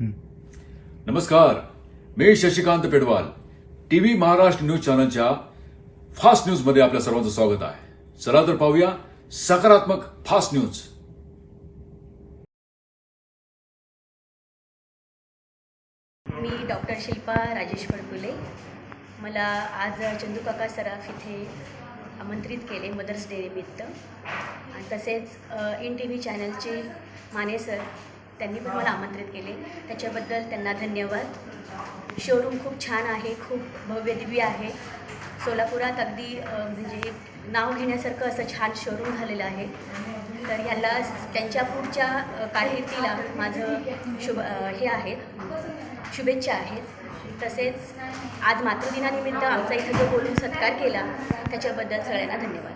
नमस्कार मी Shashikant Pedwal. TV Maharashtra news चॅनलच्या फास्ट न्यूजमध्ये आपल्या सर्वांचं स्वागत आहे. चला तर पाहूया सकारात्मक फास्ट न्यूज. मी डॉक्टर शिल्पा राजेश फडकुले. मला आज चंदू काका सराफ इथे आमंत्रित केले मदर्स डे निमित्त. आणि तसेच इन टी व्ही चॅनलचे माने सर त्यांनी पण मला आमंत्रित केले. त्याच्याबद्दल त्यांना धन्यवाद. शोरूम खूप छान आहे खूप भव्य दिव्य आहे. सोलापुरात अगदी म्हणजे नाव घेण्यासारखं असं छान शोरूम झालेलं आहे. तर ह्याला त्यांच्या पुढच्या अ, कारकिर्दीला माझं शुभ हे आहेत शुभेच्छा आहेत. तसेच आज मातृदिनानिमित्त आमचा इथं जो बोलून सत्कार केला त्याच्याबद्दल सगळ्यांना धन्यवाद.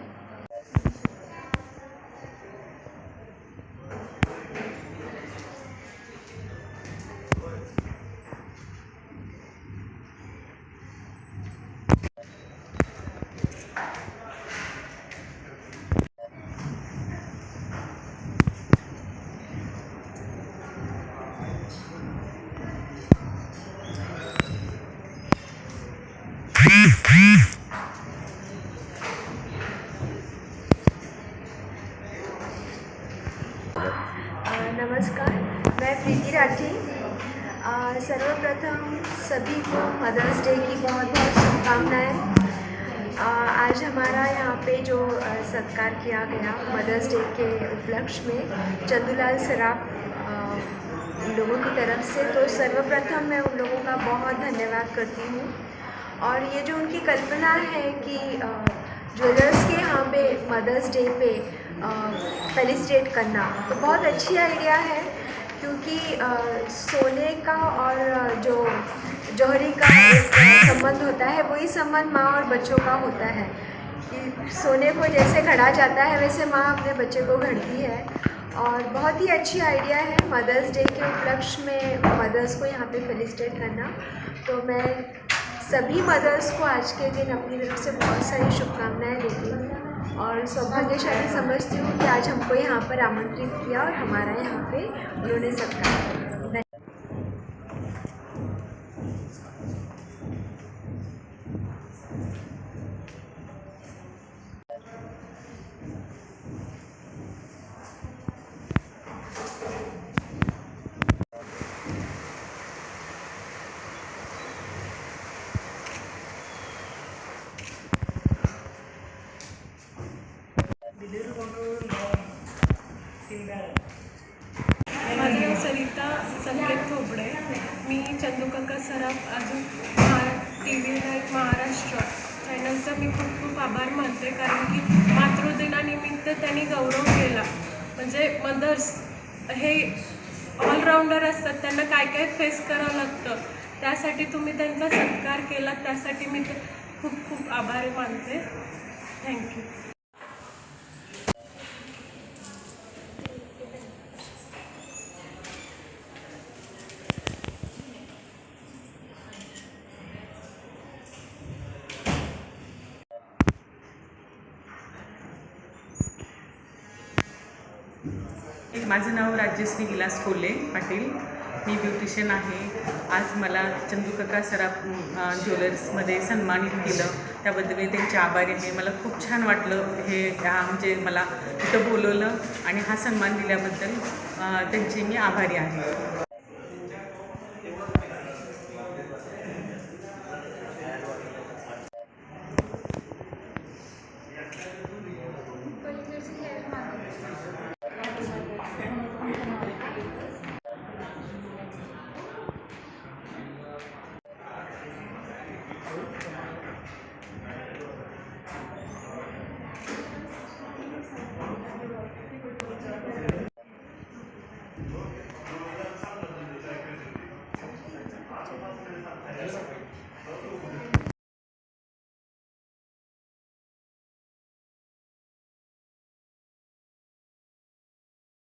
नमस्कार, मैं प्रीति राठी। सर्वप्रथम सभी को मदर्स डे की बहुत बहुत शुभकामनाएँ। आज हमारा यहाँ पे जो सत्कार किया गया मदर्स डे के उपलक्ष्य में, चंदूलाल सराफ उन लोगों की तरफ़ से तो सर्वप्रथम मैं उन लोगों का बहुत धन्यवाद करती हूँ। और ये जो उनकी कल्पना है कि ज्वेलर्स के यहाँ पे मदर्स डे पे फेलिसिटेट करना तो बहुत अच्छी आइडिया है, क्योंकि सोने का और जो जौहरी का संबंध होता है, वही संबंध माँ और बच्चों का होता है। कि सोने को जैसे घड़ा जाता है, वैसे माँ अपने बच्चे को घड़ती है। और बहुत ही अच्छी आइडिया है मदर्स डे के उपलक्ष्य में मदर्स को यहाँ पे फेलिसिटेट करना। तो मैं सभी मदर्स को आज के दिन अपनी तरफ़ से बहुत सारी शुभकामनाएँ देती हूँ। और सौभाग्यशाली समझती हूँ कि आज हमको यहाँ पर आमंत्रित किया और हमारा यहाँ पे उन्होंने सत्कार किया। माझं नाव सरिता संकेत थोबडे मी चंदूकाका सराफ अजून Maha T V night Maharashtra चॅनलचा मी खूप खूप आभार मानते कारण की मातृदिनानिमित्त त्यांनी गौरव केला. म्हणजे मदर्स हे ऑलराऊंडर असतात त्यांना काय काय फेस करावं लागतं त्यासाठी तुम्ही त्यांचा सत्कार केला त्यासाठी मी ते खूप खूप आभारी मानते. थँक्यू एक माझं नाव राज्यश्री विलास कोल्हे पाटील. मी ब्युटिशियन आहे. आज मला चंदूकाका सराफ ज्वेलर्समध्ये सन्मानित केलं. त्याबद्दल मी त्यांचे आभारी आहे. मला खूप छान वाटलं हे ह्या म्हणजे मला इथं बोलवलं आणि हा सन्मान दिल्याबद्दल त्यांचे मी आभारी आहे.